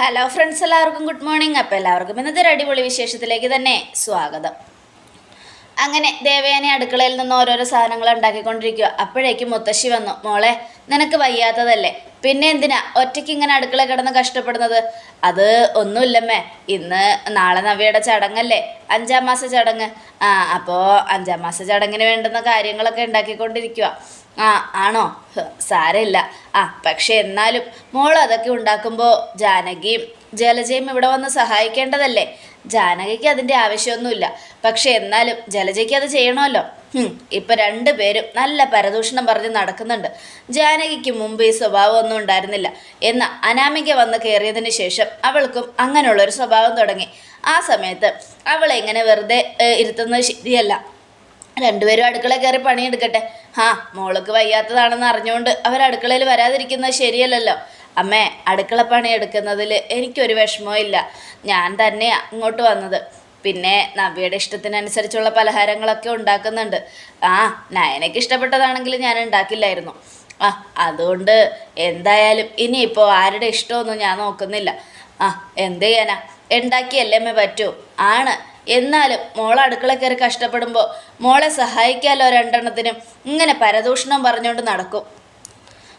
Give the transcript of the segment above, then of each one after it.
Hello friends എല്ലാവർക്കും good morning അപ്പോൾ എല്ലാവർക്കും ഇന്നത്തെ ഒരു അടിപൊളി വിശേഷത്തിലേക്ക് തന്നെ സ്വാഗതം. അങ്ങനെ ദേവയാനി അടുക്കളയിൽ നിന്ന് ഓരോരോ സാധനങ്ങൾ ഉണ്ടാക്കിക്കൊണ്ടിരിക്കുക അപ്പോഴേക്കും മുത്തശ്ശി വന്നു. മോളെ നിനക്ക് വയ്യാത്തതല്ലേ? പിന്നെ എന്തിനാ ഒറ്റയ്ക്ക് ഇങ്ങനെ അടുക്കള കിടന്ന് കഷ്ടപ്പെടുന്നത്? അത് ഒന്നുമില്ലമ്മേ. ഇന്ന് നാളെ നവ്യയുടെ ചടങ്ങല്ലേ? അഞ്ചാം മാസ ചടങ്ങ്. ആ അപ്പോൾ അഞ്ചാം മാസ ചടങ്ങിന് വേണ്ടുന്ന കാര്യങ്ങളൊക്കെ ഉണ്ടാക്കിക്കൊണ്ടിരിക്കുക ആ ആണോ? സാരമില്ല. ആ പക്ഷെ എന്നാലും മോൾ അതൊക്കെ ഉണ്ടാക്കുമ്പോൾ ജാനകിയും ജലജയും ഇവിടെ വന്ന് സഹായിക്കേണ്ടതല്ലേ? ജാനകിക്ക് അതിന്റെ ആവശ്യമൊന്നുമില്ല. പക്ഷെ എന്നാലും ജലജയ്ക്ക് അത് ചെയ്യണമല്ലോ. ഇപ്പം രണ്ടുപേരും നല്ല പരദൂഷണം പറഞ്ഞ് നടക്കുന്നുണ്ട്. ജാനകിക്ക് മുമ്പ് ഈ സ്വഭാവമൊന്നും ഉണ്ടായിരുന്നില്ല. എന്ന അനാമിക വന്ന് കയറിയതിന് ശേഷം അവൾക്കും അങ്ങനെയുള്ളൊരു സ്വഭാവം തുടങ്ങി. ആ സമയത്ത് അവളെ ഇങ്ങനെ വെറുതെ ഇരുത്തുന്നത് ശരിയല്ല. രണ്ടുപേരും അടുക്കള കയറി പണിയെടുക്കട്ടെ. ആ മോൾക്ക് വയ്യാത്തതാണെന്ന് അറിഞ്ഞുകൊണ്ട് അവർ അടുക്കളയിൽ വരാതിരിക്കുന്നത് ശരിയല്ലല്ലോ. അമ്മേ അടുക്കള പണി എടുക്കുന്നതിൽ എനിക്കൊരു വിഷമവും ഇല്ല. ഞാൻ തന്നെ അങ്ങോട്ട് വന്നത്. പിന്നെ നവ്യയുടെ ഇഷ്ടത്തിനനുസരിച്ചുള്ള പലഹാരങ്ങളൊക്കെ ഉണ്ടാക്കുന്നുണ്ട്. ആ നയനയ്ക്ക് ഇഷ്ടപ്പെട്ടതാണെങ്കിൽ ഞാൻ ഉണ്ടാക്കില്ലായിരുന്നു. ആ അതുകൊണ്ട് എന്തായാലും ഇനിയിപ്പോൾ ആരുടെ ഇഷ്ടമൊന്നും ഞാൻ നോക്കുന്നില്ല. ആ എന്ത് ചെയ്യാനാ? ഉണ്ടാക്കിയല്ലേ അമ്മേ പറ്റൂ? ആണ്. എന്നാലും മോൾ അടുക്കള കയറി കഷ്ടപ്പെടുമ്പോൾ മോളെ സഹായിക്കാമല്ലോ രണ്ടെണ്ണത്തിനും? ഇങ്ങനെ പരദൂഷണം പറഞ്ഞുകൊണ്ട് നടക്കും.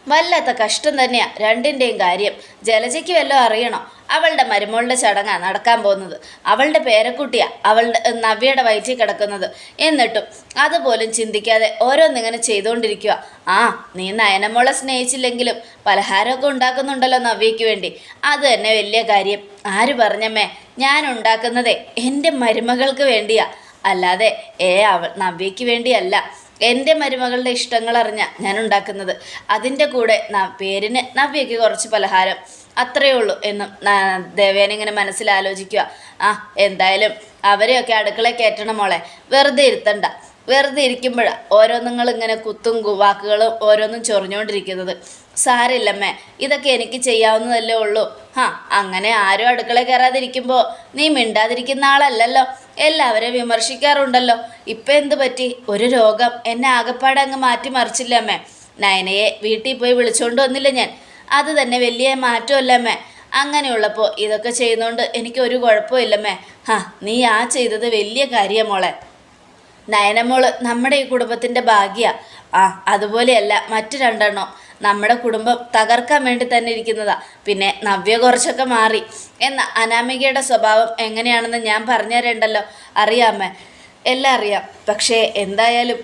വല്ലാത്ത കഷ്ടം തന്നെയാ രണ്ടിന്റെയും കാര്യം. ജലജയ്ക്ക് വല്ലതും അറിയണോ? അവളുടെ മരുമോളുടെ ചടങ്ങാ നടക്കാൻ പോകുന്നത്. അവളുടെ പേരക്കുട്ടിയാ അവളുടെ നവ്യയുടെ വയറ്റിൽ കിടക്കുന്നത്. എന്നിട്ടും അതുപോലും ചിന്തിക്കാതെ ഓരോന്നിങ്ങനെ ചെയ്തുകൊണ്ടിരിക്കുക ആ നീ നയനമോളെ സ്നേഹിച്ചില്ലെങ്കിലും പലഹാരമൊക്കെ ഉണ്ടാക്കുന്നുണ്ടല്ലോ നവ്യയ്ക്ക് വേണ്ടി. അത് തന്നെ വലിയ കാര്യം. ആര് പറഞ്ഞമ്മേ? ഞാൻ ഉണ്ടാക്കുന്നതേ എന്റെ മരുമകൾക്ക് വേണ്ടിയാ. അല്ലാതെ ഏ അവ നവ്യയ്ക്ക് വേണ്ടിയല്ല. എന്റെ മരുമകളുടെ ഇഷ്ടങ്ങൾ അറിഞ്ഞ ഞാൻ ഉണ്ടാക്കുന്നത്. അതിന്റെ കൂടെ പേരിന് നവ്യയ്ക്ക് കുറച്ച് പലഹാരം. അത്രയേ ഉള്ളൂ എന്നും ദേവേനെ ഇങ്ങനെ മനസ്സിലാലോചിക്കുക. ആ എന്തായാലും അവരെയൊക്കെ അടുക്കള കയറ്റണം മോളെ. വെറുതെ ഇരുത്തണ്ട. വെറുതെ ഇരിക്കുമ്പോഴാണ് ഓരോന്നുങ്ങൾ ഇങ്ങനെ കുത്തും വാക്കുകളും ഓരോന്നും ചൊറിഞ്ഞുകൊണ്ടിരിക്കുന്നത് സാരില്ലമ്മേ ഇതൊക്കെ എനിക്ക് ചെയ്യാവുന്നതല്ലേ ഉള്ളൂ. ഹാ അങ്ങനെ ആരും അടുക്കള കയറാതിരിക്കുമ്പോൾ നീ മിണ്ടാതിരിക്കുന്ന ആളല്ലല്ലോ. എല്ലാവരെയും വിമർശിക്കാറുണ്ടല്ലോ. ഇപ്പം എന്ത് പറ്റി? ഒരു രോഗം എന്നെ ആകപ്പാടെ അങ്ങ് മാറ്റി മറിച്ചില്ല അമ്മേ നയനയെ വീട്ടിൽ പോയി വിളിച്ചുകൊണ്ട് വന്നില്ല ഞാൻ. അത് തന്നെ വലിയ മാറ്റമല്ല അമ്മേ അങ്ങനെയുള്ളപ്പോൾ ഇതൊക്കെ ചെയ്യുന്നതുകൊണ്ട് എനിക്ക് ഒരു കുഴപ്പമില്ലമ്മേ. ഹാ നീ ആ ചെയ്തത് വലിയ കാര്യമോളെ നയനമോൾ നമ്മുടെ ഈ കുടുംബത്തിന്റെ ഭാഗ്യ. ആ അതുപോലെയല്ല മറ്റു രണ്ടെണ്ണം. നമ്മുടെ കുടുംബം തകർക്കാൻ വേണ്ടി തന്നെ ഇരിക്കുന്നതാ. പിന്നെ നവ്യ കുറച്ചൊക്കെ മാറി. എന്ന അനാമികയുടെ സ്വഭാവം എങ്ങനെയാണെന്ന് ഞാൻ പറഞ്ഞുതരേണ്ടല്ലോ. അറിയാമേ എല്ലാം അറിയാം. പക്ഷേ എന്തായാലും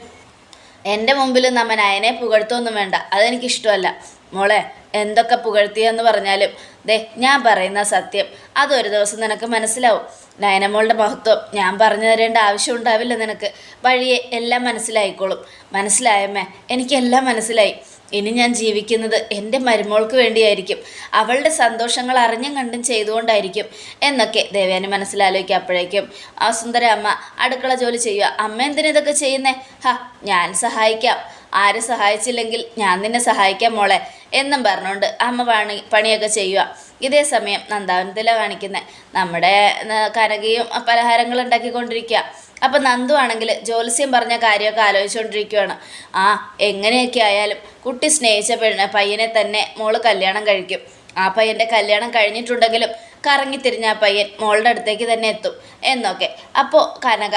എന്റെ മുമ്പിൽ നമ്മ നയനെ പുകഴ്ത്തൊന്നും വേണ്ട. അതെനിക്കിഷ്ടമല്ല മോളെ എന്തൊക്കെ പുകഴ്ത്തിയെന്ന് പറഞ്ഞാലും ദേ ഞാൻ പറയുന്ന സത്യം. അതൊരു ദിവസം നിനക്ക് മനസ്സിലാവും. നയനമോളുടെ മഹത്വം. ഞാൻ പറഞ്ഞു തരേണ്ട ആവശ്യം ഉണ്ടാവില്ല നിനക്ക്. വഴിയെ എല്ലാം മനസ്സിലായിക്കോളും. മനസ്സിലായമ്മേ എനിക്കെല്ലാം മനസ്സിലായി. ഇനി ഞാൻ ജീവിക്കുന്നത് എന്റെ മരുമോൾക്ക് വേണ്ടിയായിരിക്കും. അവളുടെ സന്തോഷങ്ങൾ അറിഞ്ഞും കണ്ടും ചെയ്തുകൊണ്ടായിരിക്കും എന്നൊക്കെ ദേവേനെ മനസ്സിലാലോചിക്കുക അപ്പോഴേക്കും. ആ സുന്ദര അമ്മ അടുക്കള ജോലി ചെയ്യുക. അമ്മ എന്തിനാ ഇതൊക്കെ ചെയ്യുന്നേ? ഹാ ഞാൻ സഹായിക്കാം. ആര് സഹായിച്ചില്ലെങ്കിൽ ഞാൻ നിന്നെ സഹായിക്കാം മോളെ എന്നും പറഞ്ഞുകൊണ്ട് അമ്മ പണി പണിയൊക്കെ ചെയ്യുക. ഇതേ സമയം നന്ദാവനത്തില കാണിക്കുന്നത് നമ്മുടെ കനകയും പലഹാരങ്ങൾ ഉണ്ടാക്കിക്കൊണ്ടിരിക്കുക. അപ്പം നന്ദു ആണെങ്കിൽ ജ്യോത്സ്യം പറഞ്ഞ കാര്യമൊക്കെ ആലോചിച്ചുകൊണ്ടിരിക്കുകയാണ്. ആ എങ്ങനെയൊക്കെ ആയാലും കുട്ടി സ്നേഹിച്ച പെണ്ണ് പയ്യനെ തന്നെ മോൾ കല്യാണം കഴിക്കും. ആ പയ്യന്റെ കല്യാണം കഴിഞ്ഞിട്ടുണ്ടെങ്കിലും കറങ്ങിത്തിരിഞ്ഞ ആ പയ്യൻ മോളുടെ അടുത്തേക്ക് തന്നെ എത്തും. എന്നൊക്കെ. അപ്പോൾ കനക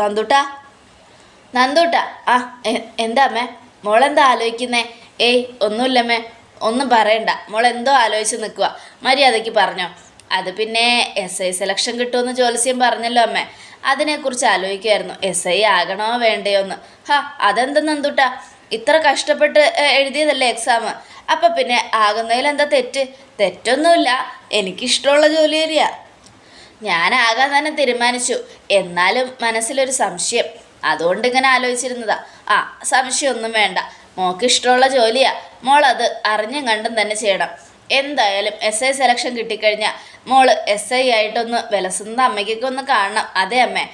നന്ദുട്ടാ നന്ദൂട്ട ആ എന്താ അമ്മേ? മോളെന്താ ആലോചിക്കുന്നേ? ഏയ് ഒന്നുമില്ലമ്മേ ഒന്നും പറയണ്ട. മോൾ എന്തോ ആലോചിച്ച് നിൽക്കുക മര്യാദയ്ക്ക് പറഞ്ഞോ. അത് പിന്നെ എസ് ഐ സെലക്ഷൻ കിട്ടുമെന്ന് ജോലിസ്യം പറഞ്ഞല്ലോ അമ്മേ. അതിനെക്കുറിച്ച് ആലോചിക്കുമായിരുന്നു എസ് ഐ ആകണോ വേണ്ടയോ എന്ന്. ഹാ അതെന്താ നന്ദൂട്ട? ഇത്ര കഷ്ടപ്പെട്ട് എഴുതിയതല്ലേ എക്സാം അപ്പം പിന്നെ ആകുന്നതിൽ എന്താ തെറ്റ്? തെറ്റൊന്നുമില്ല. എനിക്കിഷ്ടമുള്ള ജോലി ഏരിയ ഞാനാകാൻ തന്നെ തീരുമാനിച്ചു. എന്നാലും മനസ്സിലൊരു സംശയം. അതുകൊണ്ട് ഇങ്ങനെ ആലോചിച്ചിരുന്നതാ. ആ സംശയമൊന്നും വേണ്ട. മോക്ക് ഇഷ്ടമുള്ള ജോലിയാ. മോൾ അത് അറിഞ്ഞും കണ്ടും തന്നെ ചെയ്യണം. എന്തായാലും എസ് ഐ സെലക്ഷൻ കിട്ടിക്കഴിഞ്ഞാൽ മോൾ എസ് ഐ ആയിട്ടൊന്ന് വിലസുന്ന അമ്മയ്ക്കൊക്കെ ഒന്ന് കാണണം. അതെ അമ്മേ.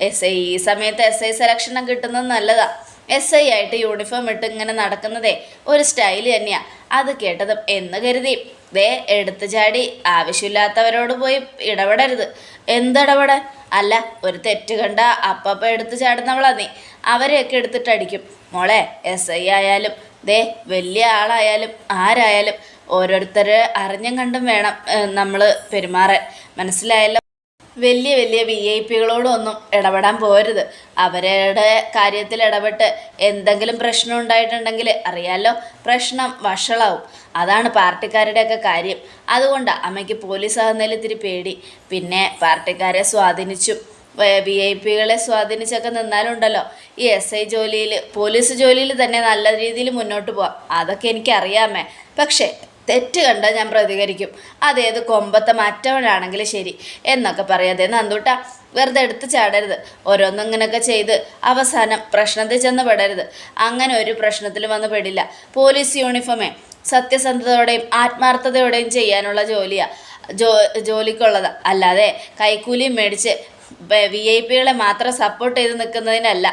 എസ് ഐ ഈ സമയത്ത് എസ് ഐ സെലക്ഷനും കിട്ടുന്നത് നല്ലതാ. എസ് ഐ ആയിട്ട് യൂണിഫോം ഇട്ട് ഇങ്ങനെ നടക്കുന്നതേ ഒരു സ്റ്റൈൽ തന്നെയാണ് അത് കേട്ടതും എന്ന് കരുതി. ദേ എടുത്തു ചാടി ആവശ്യമില്ലാത്തവരോട് പോയി ഇടപെടരുത്. എന്തിടപെടാൻ? അല്ല ഒരു തെറ്റ് കണ്ട അപ്പപ്പ എടുത്തു ചാടുന്നവളാ നീ. അവരെയൊക്കെ എടുത്തിട്ട് അടിക്കും. മോളെ എസ് ഐ ആയാലും ദേ വലിയ ആളായാലും ആരായാലും ഓരോരുത്തരെ അറിഞ്ഞും കണ്ടും വേണം നമ്മൾ പെരുമാറാൻ. മനസ്സിലായല്ലോ? വലിയ വലിയ വി ഐ പികളോടൊന്നും ഇടപെടാൻ പോരുത്. അവരുടെ കാര്യത്തിൽ ഇടപെട്ട് എന്തെങ്കിലും പ്രശ്നം ഉണ്ടായിട്ടുണ്ടെങ്കിൽ അറിയാലോ പ്രശ്നം വഷളാവും. അതാണ് പാർട്ടിക്കാരുടെയൊക്കെ കാര്യം. അതുകൊണ്ട് അമ്മയ്ക്ക് പോലീസ് ആകുന്നതിൽ ഇത്തിരി പേടി. പിന്നെ പാർട്ടിക്കാരെ സ്വാധീനിച്ചും വി ഐ പികളെ സ്വാധീനിച്ചൊക്കെ നിന്നാലുണ്ടല്ലോ. ഈ എസ് ഐ ജോലിയിൽ പോലീസ് ജോലിയിൽ തന്നെ നല്ല രീതിയിൽ മുന്നോട്ട് പോവാം. അതൊക്കെ എനിക്കറിയാമേ പക്ഷേ തെറ്റ് കണ്ടാൽ ഞാൻ പ്രതികരിക്കും. അതേത് കൊമ്പത്തെ മറ്റവനാണെങ്കിലും ശരി. എന്നൊക്കെ പറയാതെ നന്ദൂട്ട വെറുതെ എടുത്ത് ചാടരുത്. ഓരോന്നും ഇങ്ങനെയൊക്കെ ചെയ്ത് അവസാനം പ്രശ്നത്തിൽ ചെന്ന് പെടരുത്. അങ്ങനെ ഒരു പ്രശ്നത്തിൽ വന്ന് പെടില്ല. പോലീസ് യൂണിഫോമേ സത്യസന്ധതയോടെയും ആത്മാർത്ഥതയോടെയും ചെയ്യാനുള്ള ജോലിയാണ് ജോ ജോലിക്കുള്ളത്. അല്ലാതെ കൈക്കൂലിയും മേടിച്ച് വി ഐ പികളെ മാത്രം സപ്പോർട്ട് ചെയ്ത് നിൽക്കുന്നതിനല്ല.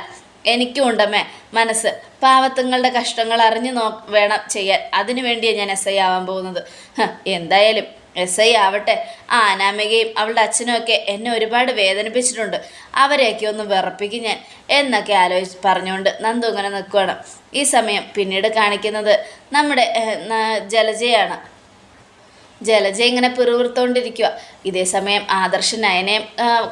എനിക്കും ഉണ്ടമ്മേ മനസ്സ്. പാവത്തുങ്ങളുടെ കഷ്ടങ്ങൾ അറിഞ്ഞു നോ വേണം ചെയ്യാൻ. അതിനു വേണ്ടിയാണ് ഞാൻ എസ് ഐ ആവാൻ പോകുന്നത്. എന്തായാലും എസ് ഐ ആവട്ടെ. ആ അനാമികയും അവളുടെ അച്ഛനും ഒക്കെ എന്നെ ഒരുപാട് വേദനിപ്പിച്ചിട്ടുണ്ട്. അവരെയൊക്കെ ഒന്ന് വിറപ്പിക്കും ഞാൻ. എന്നൊക്കെ ആലോചിച്ച് പറഞ്ഞുകൊണ്ട് നന്ദു ഇങ്ങനെ നിൽക്കുകയാണ് ഈ സമയം പിന്നീട് കാണിക്കുന്നത് നമ്മുടെ ജലജയാണ്. ജലജ ഇങ്ങനെ പിറുവിറുത്തോണ്ടിരിക്കുക ഇതേ സമയം ആദർശ് നയനയും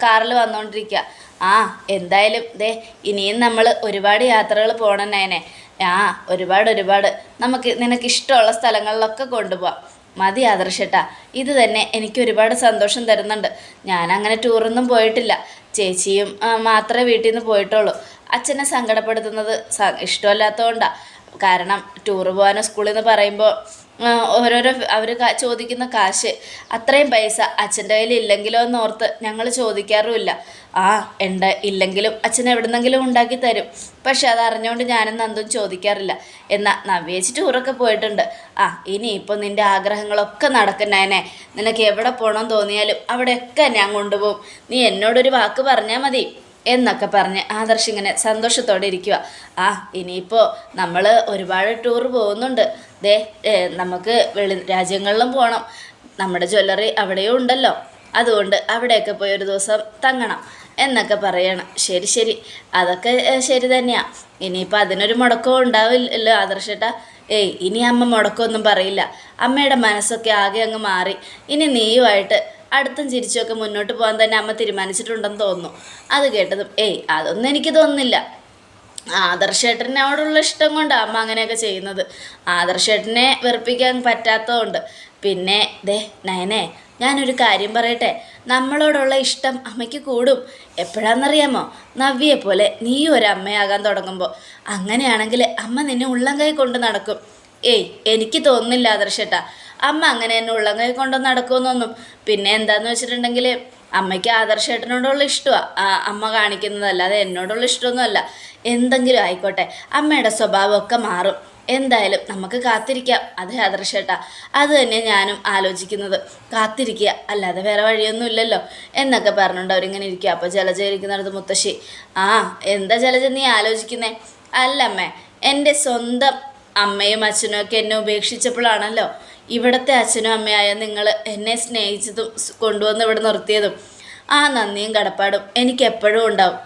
കാറിൽ വന്നുകൊണ്ടിരിക്കുക ആ എന്തായാലും ദേ ഇനിയും നമ്മൾ ഒരുപാട് യാത്രകൾ പോകണം നയനെ. ആ ഒരുപാട് ഒരുപാട്. നമുക്ക് നിനക്ക് ഇഷ്ടമുള്ള സ്ഥലങ്ങളിലൊക്കെ കൊണ്ടുപോവാം. മതി ആദർശട്ടാ. ഇത് തന്നെ എനിക്ക് ഒരുപാട് സന്തോഷം തരുന്നുണ്ട്. ഞാൻ അങ്ങനെ ടൂറൊന്നും പോയിട്ടില്ല. ചേച്ചിയും മാത്രമേ വീട്ടിൽ നിന്ന് പോയിട്ടുള്ളൂ. അച്ഛനെ സങ്കടപ്പെടുത്തുന്നത് ഇഷ്ടമല്ലാത്തതുകൊണ്ടാണ് കാരണം ടൂറ് പോകാനും സ്കൂളിൽ നിന്ന് പറയുമ്പോൾ ഓരോരോ അവർ ചോദിക്കുന്ന കാശ് അത്രയും പൈസ അച്ഛന്റെ കയ്യിൽ ഇല്ലെങ്കിലോ എന്ന് ഓർത്ത് ഞങ്ങൾ ചോദിക്കാറുമില്ല. ആ ഉണ്ട് ഇല്ലെങ്കിലും അച്ഛൻ എവിടുന്നെങ്കിലും ഉണ്ടാക്കി തരും. പക്ഷെ അതറിഞ്ഞുകൊണ്ട് ഞാനും നന്ദും ചോദിക്കാറില്ല. എന്നാൽ നവ്യേച്ച് ടൂറൊക്കെ പോയിട്ടുണ്ട്. ആ ഇനി ഇനിയിപ്പോൾ നിന്റെ ആഗ്രഹങ്ങളൊക്കെ നടക്കുന്നതിനെ നിനക്ക് എവിടെ പോകണമെന്ന് തോന്നിയാലും അവിടെയൊക്കെ ഞാൻ കൊണ്ടുപോകും. നീ എന്നോടൊരു വാക്ക് പറഞ്ഞാൽ മതി. എന്നൊക്കെ പറഞ്ഞ് ആദർശ് ഇങ്ങനെ സന്തോഷത്തോടെ ഇരിക്കുക ആ ഇനിയിപ്പോൾ നമ്മൾ ഒരുപാട് ടൂർ പോകുന്നുണ്ട്. ദേ നമുക്ക് വെളി രാജ്യങ്ങളിലും പോകണം നമ്മുടെ ജ്വല്ലറി അവിടെയും ഉണ്ടല്ലോ. അതുകൊണ്ട് അവിടെയൊക്കെ പോയി ഒരു ദിവസം തങ്ങണം എന്നൊക്കെ പറയണം. ശരി ശരി. അതൊക്കെ ശരി തന്നെയാണ് ഇനിയിപ്പോൾ അതിനൊരു മുടക്കവും ഉണ്ടാവില്ലല്ലോ ആദർശേട്ടാ ഏയ് ഇനി അമ്മ മുടക്കമൊന്നും പറയില്ല. അമ്മയുടെ മനസ്സൊക്കെ ആകെ അങ്ങ് മാറി. ഇനി നീയുമായിട്ട് അടുത്തും ചിരിച്ചുമൊക്കെ മുന്നോട്ട് പോകാൻ തന്നെ അമ്മ തീരുമാനിച്ചിട്ടുണ്ടെന്ന് തോന്നുന്നു. അത് കേട്ടതും ഏയ് അതൊന്നും എനിക്ക് തോന്നുന്നില്ല. ആദർശേട്ടനോടുള്ള ഇഷ്ടം കൊണ്ടാണ് അമ്മ അങ്ങനെയൊക്കെ ചെയ്യുന്നത്. ആദർശേട്ടനെ വെറുപ്പിക്കാൻ പറ്റാത്തതുകൊണ്ട്. പിന്നെ ദേ നയനെ ഞാനൊരു കാര്യം പറയട്ടെ. നമ്മളോടുള്ള ഇഷ്ടം അമ്മയ്ക്ക് കൂടും. എപ്പോഴാണെന്നറിയാമോ നവ്യയെ പോലെ നീ ഒരു അമ്മയാകാൻ തുടങ്ങുമ്പോൾ അങ്ങനെയാണെങ്കിൽ അമ്മ നിന്നെ ഉള്ളം കൈ കൊണ്ട് നടക്കും. ഏയ് എനിക്ക് തോന്നുന്നില്ല ആദർശേട്ടാ. അമ്മ അങ്ങനെ തന്നെ ഉള്ളം കൈ കൊണ്ട് നടക്കുമെന്നൊന്നും. പിന്നെ എന്താന്ന് വെച്ചിട്ടുണ്ടെങ്കിൽ അമ്മയ്ക്ക് ആദർശേട്ടനോടുള്ള ഇഷ്ടമാണ് അമ്മ കാണിക്കുന്നതല്ല അത് എന്നോടുള്ള ഇഷ്ടമൊന്നുമല്ല. എന്തെങ്കിലും ആയിക്കോട്ടെ അമ്മയുടെ സ്വഭാവമൊക്കെ മാറും. എന്തായാലും നമുക്ക് കാത്തിരിക്കാം. അതെ ആദർശേട്ടാ. അത് തന്നെ ഞാനും ആലോചിക്കുന്നത്. കാത്തിരിക്കുക അല്ലാതെ വേറെ വഴിയൊന്നും ഇല്ലല്ലോ. എന്നൊക്കെ പറഞ്ഞുകൊണ്ട് അവരിങ്ങനെ ഇരിക്കുക. അപ്പോൾ ജലജ ഇരിക്കുന്നിടത്ത് മുത്തശ്ശി ആ എന്താ ജലജ നീ ആലോചിക്കുന്നേ? അല്ലമ്മേ എന്റെ സ്വന്തം അമ്മയും അച്ഛനും ഒക്കെ എന്നെ ഉപേക്ഷിച്ചപ്പോഴാണല്ലോ. ഇവിടുത്തെ അച്ഛനും അമ്മയായ നിങ്ങൾ എന്നെ സ്നേഹിച്ചതും കൊണ്ടുവന്ന് ഇവിടെ നിർത്തിയതും ആ നന്ദിയും കടപ്പാടും എനിക്ക് എപ്പോഴും ഉണ്ടാവും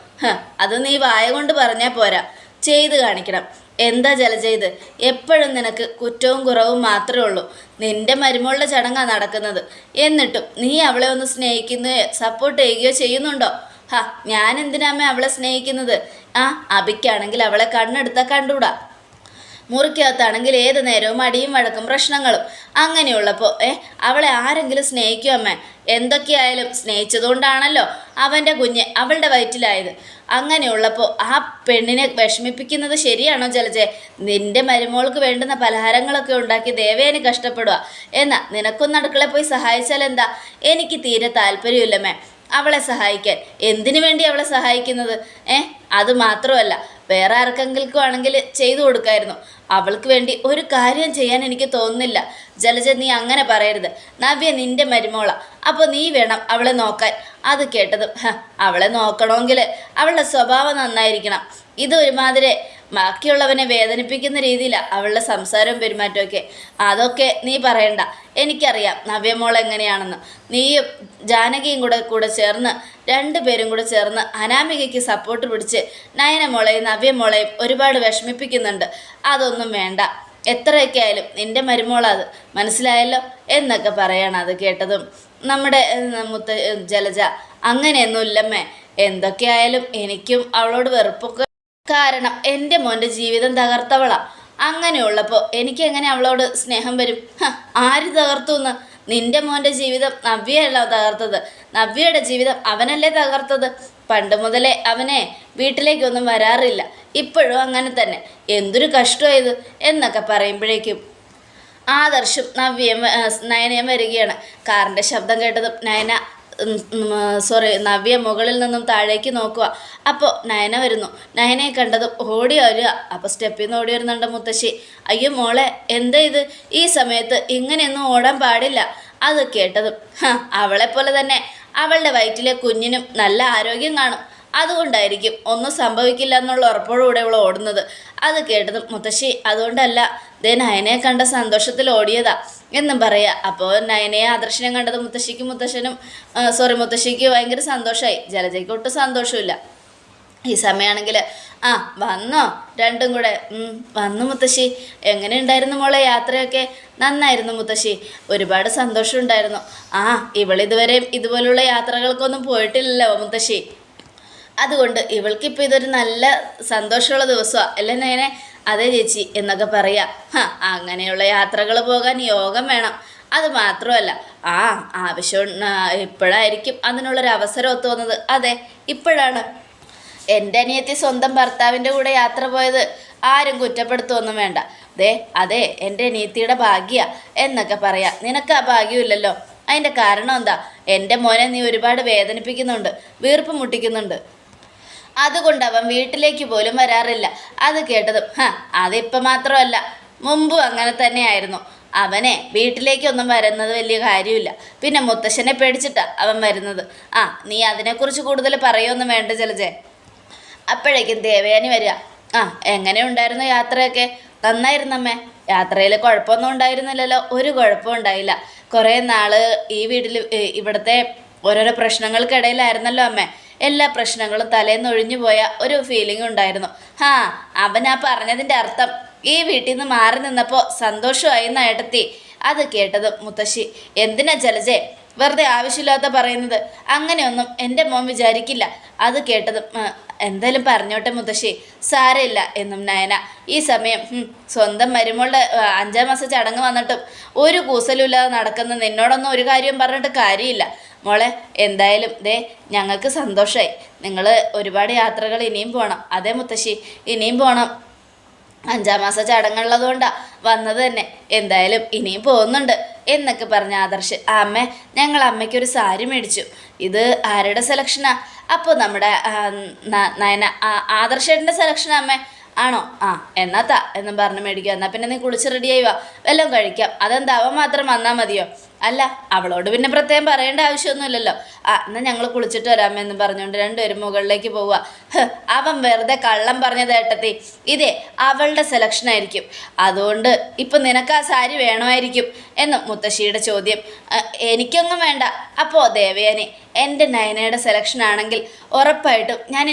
അത് നീ വായ കൊണ്ട് പറഞ്ഞാൽ പോരാ. ചെയ്ത് കാണിക്കണം. എന്താ ജല ചെയ്ത് എപ്പോഴും നിനക്ക് കുറ്റവും കുറവും മാത്രമേ ഉള്ളൂ. നിന്റെ മരുമോളുടെ ചടങ്ങാണ് നടക്കുന്നത്. എന്നിട്ടും നീ അവളെ ഒന്ന് സ്നേഹിക്കുകയോ സപ്പോർട്ട് ചെയ്യുകയോ ചെയ്യുന്നുണ്ടോ? ഹാ ഞാൻ എന്തിനാമേ അവളെ സ്നേഹിക്കുന്നത്? ആ അബിക്കാണെങ്കിൽ അവളെ കണ്ണെടുത്താൽ കണ്ടൂടാ. മുറിക്കകത്താണെങ്കിൽ ഏത് നേരവും അടിയും വഴക്കും പ്രശ്നങ്ങളും. അങ്ങനെയുള്ളപ്പോൾ ഏ അവളെ ആരെങ്കിലും സ്നേഹിക്കും അമ്മ? എന്തൊക്കെയായാലും സ്നേഹിച്ചതുകൊണ്ടാണല്ലോ അവന്റെ കുഞ്ഞ് അവളുടെ വയറ്റിലായത്. അങ്ങനെയുള്ളപ്പോൾ ആ പെണ്ണിനെ വിഷമിപ്പിക്കുന്നത് ശരിയാണോ ജലജെ? നിന്റെ മരുമോൾക്ക് വേണ്ടുന്ന പലഹാരങ്ങളൊക്കെ ഉണ്ടാക്കി ദേവേന് കഷ്ടപ്പെടുക എന്നാൽ നിനക്കൊന്ന് അടുക്കളയിൽ പോയി സഹായിച്ചാൽ എന്താ? എനിക്ക് തീരെ താല്പര്യമില്ലമ്മേ അവളെ സഹായിക്കാൻ. എന്തിനു വേണ്ടി അവളെ സഹായിക്കുന്നത്? ഏ അത് മാത്രമല്ല. വേറെ ആർക്കെങ്കിലും ആണെങ്കിൽ ചെയ്തു കൊടുക്കായിരുന്നു. അവൾക്ക് വേണ്ടി ഒരു കാര്യം ചെയ്യാൻ എനിക്ക് തോന്നുന്നില്ല. ജലജ നീ അങ്ങനെ പറയരുത്. നവ്യ നിന്റെ മരുമോള. അപ്പോൾ നീ വേണം അവളെ നോക്കാൻ. അത് കേട്ടതും അവളെ നോക്കണമെങ്കിൽ അവളുടെ സ്വഭാവം നന്നായിരിക്കണം. ഇത് ഒരുമാതിരി ബാക്കിയുള്ളവനെ വേദനിപ്പിക്കുന്ന രീതിയിലാണ് അവളുടെ സംസാരവും പെരുമാറ്റമൊക്കെ അതൊക്കെ നീ പറയണ്ട. എനിക്കറിയാം നവ്യമോൾ എങ്ങനെയാണെന്ന്. നീയും ജാനകിയും കൂടെ കൂടെ ചേർന്ന് രണ്ടുപേരും കൂടെ ചേർന്ന് അനാമികയ്ക്ക് സപ്പോർട്ട് പിടിച്ച് നയനമോളെയും നവ്യമോളെയും ഒരുപാട് വിഷമിപ്പിക്കുന്നുണ്ട്. അതൊന്നും വേണ്ട. എത്രയൊക്കെ ആയാലും നിന്റെ മരുമോളത് മനസ്സിലായല്ലോ? എന്നൊക്കെ പറയാണ് അത് കേട്ടതും. നമ്മുടെ മുത്ത ജലജ അങ്ങനെയൊന്നുമില്ലമ്മേ. എന്തൊക്കെയായാലും എനിക്കും അവളോട് വെറുപ്പൊക്കെ കാരണം എന്റെ മോന്റെ ജീവിതം തകർത്തവളാ. അങ്ങനെയുള്ളപ്പോൾ എനിക്ക് എങ്ങനെ അവളോട് സ്നേഹം വരും? ആര് തകർത്തു എന്ന്? നിന്റെ മോന്റെ ജീവിതം നവ്യയല്ല തകർത്തത്. നവ്യയുടെ ജീവിതം അവനല്ലേ തകർത്തത്? പണ്ട് മുതലേ അവനെ വീട്ടിലേക്കൊന്നും വരാറില്ല. ഇപ്പോഴും അങ്ങനെ തന്നെ. എന്തൊരു കഷ്ടമായത് എന്നൊക്കെ പറയുമ്പോഴേക്കും ആദർശും നവ്യയും ആ, നയനയും വരികയാണ്. കാറിന്റെ ശബ്ദം കേട്ടതും നയന സോറി നവ്യ മുകളിൽ നിന്നും താഴേക്ക് നോക്കുക. അപ്പോൾ നയന വരുന്നു. നയനയെ കണ്ടതും ഓടി വരിക. അപ്പോൾ സ്റ്റെപ്പിൽ നിന്ന് ഓടി വരുന്നുണ്ട് മുത്തശ്ശി. അയ്യോ മോളെ എന്താ ഇത്? ഈ സമയത്ത് ഇങ്ങനെയൊന്നും ഓടാൻ പാടില്ല. അത് കേട്ടതും അവളെ അവളെപ്പോലെ തന്നെ. അവളുടെ വയറ്റിലെ കുഞ്ഞിനും നല്ല ആരോഗ്യം കാണും. അതുകൊണ്ടായിരിക്കും ഒന്നും സംഭവിക്കില്ല എന്നുള്ള ഉറപ്പോടുകൂടെ ഇവൾ ഓടുന്നത്. അത് കേട്ടതും മുത്തശ്ശി അതുകൊണ്ടല്ല. ദേ നയനയെ കണ്ട സന്തോഷത്തിൽ ഓടിയതാ എന്നും പറയാ. അപ്പോൾ നയനയെ ആദർശനം കണ്ടത് മുത്തശ്ശിക്കും മുത്തശ്ശനും സോറി മുത്തശ്ശിക്ക് ഭയങ്കര സന്തോഷമായി ജലജയ്ക്ക് ഒട്ടും സന്തോഷമില്ല ഈ സമയമാണെങ്കിൽ ആ വന്നോ? രണ്ടും കൂടെ. വന്നു മുത്തശ്ശി. എങ്ങനെ ഉണ്ടായിരുന്നു മോളെ യാത്രയൊക്കെ? നന്നായിരുന്നു മുത്തശ്ശി. ഒരുപാട് സന്തോഷം ഉണ്ടായിരുന്നു ആ ഇവളിതുവരെയും ഇതുപോലുള്ള യാത്രകൾക്കൊന്നും പോയിട്ടില്ലല്ലോ മുത്തശ്ശി. അതുകൊണ്ട് ഇവൾക്കിപ്പോൾ ഇതൊരു നല്ല സന്തോഷമുള്ള ദിവസമാണ് അല്ലേ നേനെ അതെ ചേച്ചി എന്നൊക്കെ പറയാം. അങ്ങനെയുള്ള യാത്രകൾ പോകാൻ യോഗം വേണം. അത് മാത്രമല്ല ആ ആവശ്യം ഇപ്പോഴായിരിക്കും അതിനുള്ളൊരു അവസരം ഒത്തുവന്നത് അതെ ഇപ്പോഴാണ്. എന്റെ അനിയത്തി സ്വന്തം ഭർത്താവിന്റെ കൂടെ യാത്ര പോയത്. ആരും കുറ്റപ്പെടുത്തുമൊന്നും വേണ്ട. ദേ അതെ എന്റെ അനിയത്തിയുടെ ഭാഗ്യ എന്നൊക്കെ പറയാം. നിനക്ക് ആ ഭാഗ്യമില്ലല്ലോ. അതിന്റെ കാരണം എന്താ? എന്റെ മോനെ നീ ഒരുപാട് വേദനിപ്പിക്കുന്നുണ്ട്. വീർപ്പ് മുട്ടിക്കുന്നുണ്ട്. അതുകൊണ്ട് അവൻ വീട്ടിലേക്ക് പോലും വരാറില്ല. അത് കേട്ടതും ഹ അതിപ്പം മാത്രമല്ല മുമ്പും അങ്ങനെ തന്നെയായിരുന്നു. അവനെ വീട്ടിലേക്കൊന്നും വരുന്നത് വലിയ കാര്യമില്ല. പിന്നെ മുത്തശ്ശനെ പേടിച്ചിട്ടാ അവൻ വരുന്നത്. ആ നീ അതിനെക്കുറിച്ച് കൂടുതൽ പറയുമൊന്നും വേണ്ട ചിലജേ അപ്പോഴേക്കും ദേവയാനി വരിക. ആ എങ്ങനെ ഉണ്ടായിരുന്നു യാത്രയൊക്കെ? നന്നായിരുന്നമ്മേ. യാത്രയിൽ കുഴപ്പമൊന്നും ഉണ്ടായിരുന്നില്ലല്ലോ. ഒരു കുഴപ്പവും ഉണ്ടായില്ല. കുറേ നാൾ ഈ വീട്ടിൽ ഇവിടുത്തെ ഓരോരോ പ്രശ്നങ്ങൾക്കിടയിലായിരുന്നല്ലോ അമ്മേ. എല്ലാ പ്രശ്നങ്ങളും തലേന്ന് ഒഴിഞ്ഞു പോയ ഒരു ഫീലിംഗ് ഉണ്ടായിരുന്നു. ഹാ ആ പറഞ്ഞതിന്റെ അർത്ഥം. ഈ വീട്ടിൽ നിന്ന് മാറി നിന്നപ്പോൾ സന്തോഷമായി എന്നേട്ടത്തി അത് കേട്ടത് മുത്തശ്ശി എന്തിനാ ജലജെ? വെറുതെ ആവശ്യമില്ലാത്ത പറയുന്നത്. അങ്ങനെയൊന്നും എന്റെ മോൻ വിചാരിക്കില്ല. അത് കേട്ടതും "ആ, എന്തായാലും പറഞ്ഞോട്ടെ മുത്തശ്ശി. സാരമില്ല എന്നും നയന. ഈ സമയം സ്വന്തം മരുമോളുടെ അഞ്ചാം മാസം ചടങ്ങ് വന്നിട്ടും ഒരു കൂസലുമില്ലാതെ നടക്കുന്ന നിന്നോടൊന്നും ഒരു കാര്യം പറഞ്ഞിട്ട് കാര്യമില്ല. മോളെ എന്തായാലും ദേ ഞങ്ങൾക്ക് സന്തോഷമായി നിങ്ങൾ ഒരുപാട് യാത്രകൾ ഇനിയും പോകണം അതേ മുത്തശ്ശി ഇനിയും പോകണം അഞ്ചാം മാസം ചടങ്ങുള്ളതുകൊണ്ടാ വന്നത് തന്നെ. എന്തായാലും ഇനിയും പോകുന്നുണ്ട് എന്നൊക്കെ പറഞ്ഞ ആദർശ്. അമ്മ ഞങ്ങൾ അമ്മയ്ക്കൊരു സാരി മേടിച്ചു. ഇത് ആരുടെ സെലക്ഷനാ? അപ്പോൾ നമ്മുടെ നയന ആദർശേട്ടന്റെ സെലക്ഷനാ അമ്മ. ആണോ? ആ എന്നാ താ എന്നും പറഞ്ഞ് മേടിക്കുക എന്നാൽ പിന്നെ നീ കുളിച്ച് റെഡിയായി വാ. വല്ലതും കഴിക്കാം. അതെന്താ? അവൻ മാത്രം വന്നാൽ മതിയോ? അല്ല അവളോട് പിന്നെ പ്രത്യേകം പറയേണ്ട ആവശ്യമൊന്നുമില്ലല്ലോ. ആ എന്നാൽ ഞങ്ങൾ കുളിച്ചിട്ട് വരാമെന്ന് പറഞ്ഞുകൊണ്ട് രണ്ടുപേരും മുകളിലേക്ക് പോവുക. അവൻ വെറുതെ കള്ളം പറഞ്ഞത് ഏട്ടത്തി. ഇതേ അവളുടെ സെലക്ഷൻ ആയിരിക്കും. അതുകൊണ്ട് ഇപ്പം നിനക്ക് ആ സാരി വേണമായിരിക്കും എന്ന് മുത്തശ്ശിയുടെ ചോദ്യം. എനിക്കൊന്നും വേണ്ട. അപ്പോൾ ദേവയാനി എന്റെ നയനയുടെ സെലക്ഷൻ ആണെങ്കിൽ ഉറപ്പായിട്ടും ഞാൻ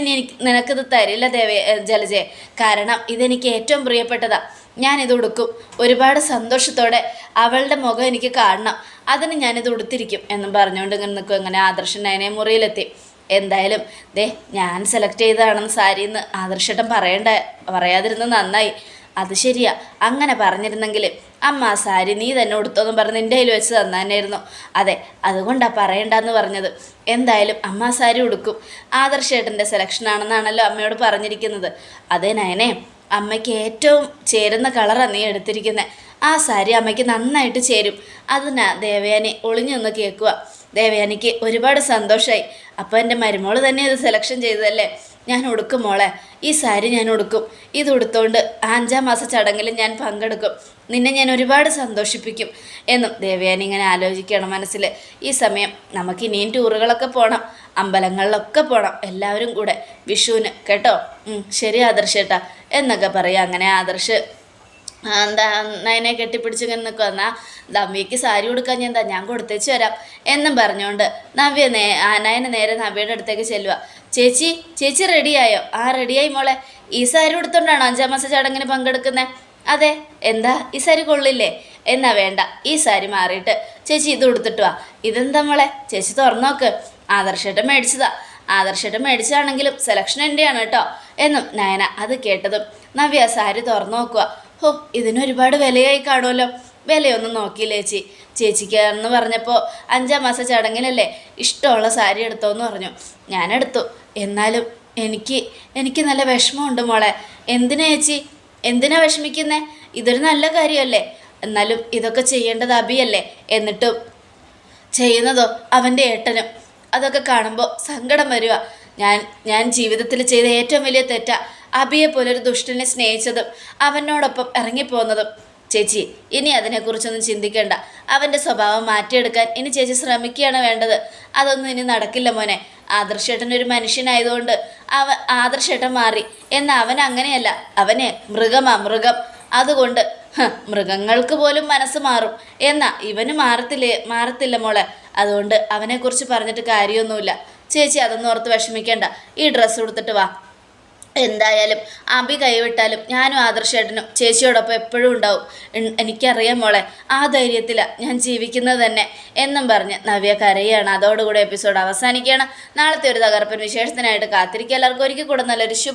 നിനക്കിത് തരില്ല ദേവ ജലജയെ. കാരണം ഇതെനിക്ക് ഏറ്റവും പ്രിയപ്പെട്ടതാ. ഞാനിത് ഉടുക്കും. ഒരുപാട് സന്തോഷത്തോടെ അവളുടെ മുഖം എനിക്ക് കാണണം. അതിന് ഞാനിത് ഉടുത്തിരിക്കും എന്നും പറഞ്ഞുകൊണ്ട് ഇങ്ങനെ നിൽക്കും. ഇങ്ങനെ ആദർശൻ നയനെ മുറിയിലെത്തി. എന്തായാലും ദേ ഞാൻ സെലക്ട് ചെയ്തതാണെന്ന് സാരിന്ന് ആദർശേട്ടൻ പറയേണ്ട പറയാതിരുന്നത് നന്നായി. അത് ശരിയാ. അങ്ങനെ പറഞ്ഞിരുന്നെങ്കിൽ അമ്മ ആ സാരി നീ തന്നെ ഉടുത്തോന്ന് പറഞ്ഞ് നിന്റെ കയ്യിൽ വെച്ച് തന്നാനായിരുന്നു അതെ അതുകൊണ്ടാണ് പറയണ്ടെന്ന് പറഞ്ഞത്. എന്തായാലും അമ്മ സാരി ഉടുക്കും. ആദർശേട്ടന്റെ സെലക്ഷൻ ആണെന്നാണല്ലോ അമ്മയോട് പറഞ്ഞിരിക്കുന്നത്. അതെ നയനെ. അമ്മയ്ക്ക് ഏറ്റവും ചേരുന്ന കളറാണ് നീ എടുത്തിരിക്കുന്നത് ആ സാരി അമ്മയ്ക്ക് നന്നായിട്ട് ചേരും. അതിനാ ദേവയാനി ഒളിഞ്ഞു നിന്ന് കേൾക്കുക ദേവയാനിക്ക് ഒരുപാട് സന്തോഷമായി അപ്പോൾ എന്റെ മരുമോൾ തന്നെ ഇത് സെലക്ഷൻ ചെയ്തതല്ലേ? ഞാൻ ഉടുക്കും മോളെ. ഈ സാരി ഞാൻ ഉടുക്കും ഇത് ഉടുത്തോണ്ട് അഞ്ചാം മാസ ചടങ്ങിൽ ഞാൻ പങ്കെടുക്കും. നിന്നെ ഞാൻ ഒരുപാട് സന്തോഷിപ്പിക്കും എന്നും ദേവയാനി ഇങ്ങനെ ആലോചിക്കണം മനസ്സിൽ ഈ സമയം നമുക്ക് ഇനിയും ടൂറുകളൊക്കെ പോകണം അമ്പലങ്ങളിലൊക്കെ പോകണം എല്ലാവരും കൂടെ വിഷുവിന്. കേട്ടോ? ശരി ആദർശേട്ടാ എന്നൊക്കെ പറയാം. അങ്ങനെ ആദർശ് എന്താ നയനെ കെട്ടിപ്പിടിച്ച് ഇങ്ങനെ നിൽക്കുക എന്നാൽ നവ്യക്ക് സാരി കൊടുക്കാൻ ഞാൻ എന്താ ഞാൻ കൊടുത്തേച്ച് വരാം എന്നും പറഞ്ഞുകൊണ്ട് നവ്യ നേ നയന നേരെ നവ്യയുടെ അടുത്തേക്ക് ചെല്ലുക ചേച്ചി ചേച്ചി റെഡിയായോ ആ റെഡിയായി മോളെ. ഈ സാരി കൊടുത്തോണ്ടാണോ അഞ്ചാം മാസ ചടങ്ങിന് പങ്കെടുക്കുന്നത് അതെ. എന്താ? ഈ സാരി കൊള്ളില്ലേ? എന്നാ വേണ്ട. ഈ സാരി മാറിയിട്ട് ചേച്ചി ഇത് കൊടുത്തിട്ട് വാ. ഇതെന്താ മോളെ? ചേച്ചി തുറന്നോക്ക്. ആദർശേട്ടൻ മേടിച്ചതാ. ആദർശേട്ടൻ മേടിച്ചതാണെങ്കിലും സെലക്ഷൻ എന്റെയാണ് കേട്ടോ എന്നും നയന അത് കേട്ടതും നവ്യ സാരി തുറന്നു നോക്കുക ഹോ ഇതിനൊരുപാട് വിലയായി കാണുമല്ലോ. വിലയൊന്നും നോക്കിയില്ല ചേച്ചി ചേച്ചിക്ക് എന്ന് പറഞ്ഞപ്പോൾ അഞ്ചാം മാസ ചടങ്ങിനല്ലേ ഇഷ്ടമുള്ള സാരി എടുത്തോന്ന് പറഞ്ഞു. ഞാനെടുത്തു. എന്നാലും എനിക്ക് എനിക്ക് നല്ല വിഷമമുണ്ട് മോളെ. എന്തിനാ ചേച്ചി? എന്തിനാ വിഷമിക്കുന്നേ? ഇതൊരു നല്ല കാര്യമല്ലേ. എന്നാലും ഇതൊക്കെ ചെയ്യേണ്ടത് അബിയല്ലേ. എന്നിട്ടും ചെയ്യുന്നതോ അവന്റെ ഏട്ടനും. അതൊക്കെ കാണുമ്പോൾ സങ്കടം വരിക ഞാൻ ഞാൻ ജീവിതത്തിൽ ചെയ്ത ഏറ്റവും വലിയ തെറ്റാ. അബിയെ പോലൊരു ദുഷ്ടനെ സ്നേഹിച്ചതും അവനോടൊപ്പം ഇറങ്ങിപ്പോന്നതും ചേച്ചി ഇനി അതിനെക്കുറിച്ചൊന്നും ചിന്തിക്കേണ്ട. അവന്റെ സ്വഭാവം മാറ്റിയെടുക്കാൻ ഇനി ചേച്ചി ശ്രമിക്കുകയാണ് വേണ്ടത്. അതൊന്നും ഇനി നടക്കില്ല മോനെ. ആദർശേട്ടൻ ഒരു മനുഷ്യനായതുകൊണ്ട് അവ ആദർശേട്ടൻ മാറി. എന്നാൽ അവൻ അങ്ങനെയല്ല. അവനെ മൃഗമാ മൃഗം അതുകൊണ്ട് മൃഗങ്ങൾക്ക് പോലും മനസ്സ് മാറും. എന്നാ ഇവന് മാറത്തില്ലേ? മാറത്തില്ല മോളെ. അതുകൊണ്ട് അവനെക്കുറിച്ച് പറഞ്ഞിട്ട് കാര്യമൊന്നുമില്ല. ചേച്ചി അതൊന്നും ഓർത്ത് വിഷമിക്കേണ്ട. ഈ ഡ്രസ്സ് കൊടുത്തിട്ട് വാ. എന്തായാലും അബി കൈവിട്ടാലും ഞാനും ആദർശേട്ടനും ചേച്ചിയോടൊപ്പം എപ്പോഴും ഉണ്ടാവും. എനിക്കറിയാം മോളെ ആ ധൈര്യത്തിലാണ് ഞാൻ ജീവിക്കുന്നത് തന്നെ എന്നും പറഞ്ഞ് നവ്യ കരയാണ്. അതോടുകൂടി എപ്പിസോഡ് അവസാനിക്കുകയാണ്. നാളത്തെ ഒരു തകർപ്പൻ വിശേഷത്തിനായിട്ട് കാത്തിരിക്കുക. എല്ലാവർക്കും ഒരിക്കൽ കൂടെ നല്ലൊരു ശുഭ